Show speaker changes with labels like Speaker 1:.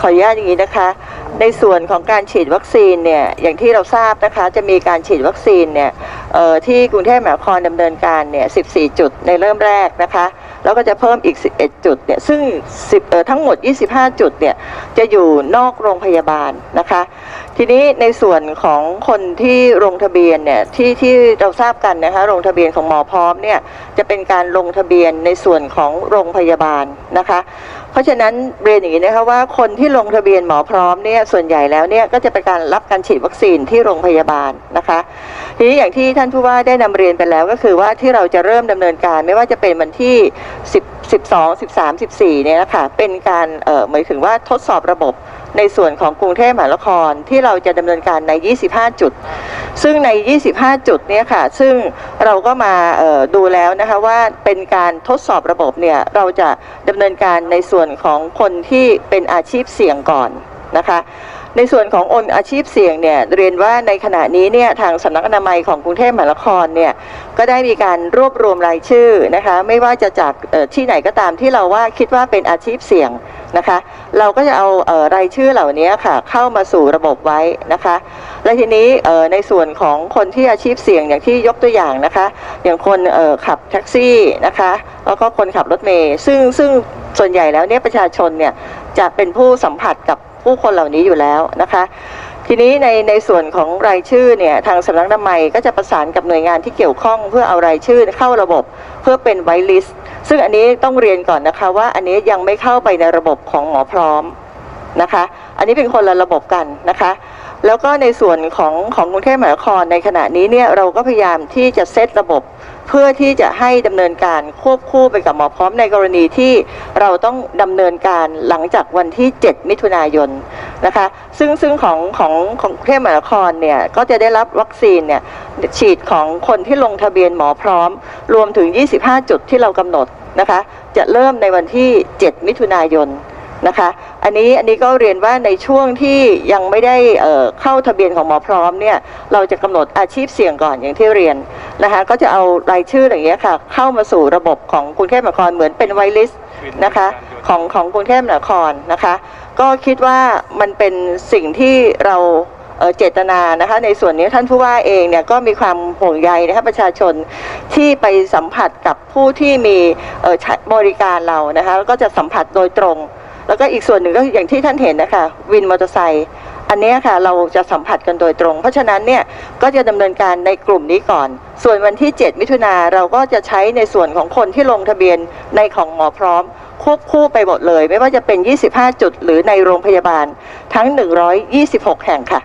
Speaker 1: ขออนุญาตอย่างนี้นะคะ ในส่วนของการฉีดวัคซีนเนี่ยอย่างที่เราทราบนะคะจะมีการฉีดวัคซีนเนี่ยที่กรุงเทพมหานครดำเนินการเนี่ย 14 จุดในเริ่มแรกนะคะ แล้วก็จะเพิ่มอีก 11 จุดเนี่ยซึ่ง10ทั้งหมด 25 จุดเนี่ยจะอยู่นอกโรงพยาบาลนะคะ ทีนี้ในส่วนของคนที่ลงทะเบียนเนี่ยที่ที่เราทราบกันนะคะลงทะเบียนของหมอพร้อมเนี่ยจะเป็นการลงทะเบียนในส่วนของโรงพยาบาลนะคะ เพราะฉะนั้นเรียนอย่างนี้นะคะว่าคนที่ลงทะเบียนหมอพร้อมเนี่ยส่วนใหญ่แล้วเนี่ยก็จะเป็นการรับการฉีดวัคซีนที่โรงพยาบาลนะคะ ทีนี้อย่างที่ท่านผู้ว่าได้นำเรียนไปแล้วก็คือว่าที่เราจะเริ่มดำเนินการไม่ว่าจะเป็นวันที่ 10 12 13 14เนี่ยนะคะเป็นการเอ่อหมายถึงว่าทดสอบระบบในส่วนของกรุงเทพมหานครที่เราจะดำเนินการใน 25 จุด ซึ่งใน 25 จุดเนี่ยค่ะ ซึ่งเราก็มาดูแล้วนะคะว่าเป็นการทดสอบระบบเนี่ยเราจะดำเนินการในส่วนของคนที่เป็นอาชีพเสี่ยงก่อนนะคะในส่วนของอนอาชีพเสี่ยงเนี่ยเรียนว่าในขณะนี้เนี่ยทางสำนักอนามัยของกรุงเทพมหานครเนี่ยก็ได้มีการรวบรวมรายชื่อนะคะไม่ว่าจะจากที่ไหนก็ตามที่เราว่าคิดว่าเป็นอาชีพเสี่ยง นะคะ เราก็จะเอาเออรายชื่อเหล่านี้ค่ะ เข้ามาสู่ระบบไว้นะคะ และทีนี้เออในส่วนของคนที่อาชีพเสี่ยงอย่างที่ยกตัวอย่างนะคะ อย่างคนเออขับแท็กซี่นะคะ แล้วก็คนขับรถเมล์ซึ่งซึ่งส่วนใหญ่แล้วเนี่ยประชาชนเนี่ยจะเป็นผู้สัมผัสกับผู้คนเหล่านี้อยู่แล้วนะคะทีนี้ในในส่วนของรายชื่อเนี่ยทางสำนักนามัยก็จะประสานกับหน่วยงานที่เกี่ยวข้องเพื่อเอารายชื่อเข้าระบบ เพื่อเป็นไวลิสต์ ซึ่งอันนี้ต้องเรียนก่อนนะคะว่าอันนี้ยังไม่เข้าไปในระบบของหมอพร้อมนะคะ อันนี้เป็นคนละระบบกันนะคะ แล้วก็ในส่วนของของกรุงเทพมหานครในขณะนี้เนี่ยเราก็พยายามที่จะเซตระบบ เพื่อที่จะให้ดำเนินการควบคู่ไปกับหมอพร้อมในกรณีที่เราต้องดำเนินการหลังจากวันที่ 7 มิถุนายน นะคะ ซึ่งซึ่งของของของกรุงเทพมหานครเนี่ยก็จะได้รับวัคซีนเนี่ยฉีดของคนที่ลงทะเบียนหมอพร้อม รวมถึง 25 จุดที่เรากำหนดนะคะ จะเริ่มในวันที่ 7 มิถุนายนนะคะ อันนี้อันนี้ก็เรียนว่าในช่วงที่ยังไม่ได้เเข้าทะเบียนของหมอพร้อมเนี่ยเราจะกำหนดอาชีพเสี่ยงก่อนอย่างที่เรียนนะคะก็จะเอารายชื่ออย่างเงี้ยค่ะเข้ามาสู่ระบบของกรุงเทพมหานครเหมือนเป็นไวลิสต์นะคะของของกรุงเทพมหานครนะคะ ก็คิดว่ามันเป็นสิ่งที่เราเจตนานะคะในส่วนนี้ท่านผู้ว่าเองเนี่ยก็มีความห่วงใยนะคะประชาชนที่ไปสัมผัสกับผู้ที่มีบริการเรานะคะแล้วก็จะสัมผัสโดยตรง แล้วก็อีกส่วนหนึ่งก็ออย่างที่ท่านเห็นนะคะวินมอเตอร์ไซค์ อันนี้ค่ะเราจะสัมผัสกันโดยตรง เพราะฉะนั้นเนี่ยก็จะดำเนินการในกลุ่มนี้ก่อน ส่วนวันที่ 7 มิถุนาเราก็จะใช้ในส่วนของคนที่ลงทะเบียนในของหมอพร้อมควบคู่ไปหมดเลย ไม่ว่าจะเป็น 25 จุดหรือในโรงพยาบาลทั้ง 126 แห่งค่ะ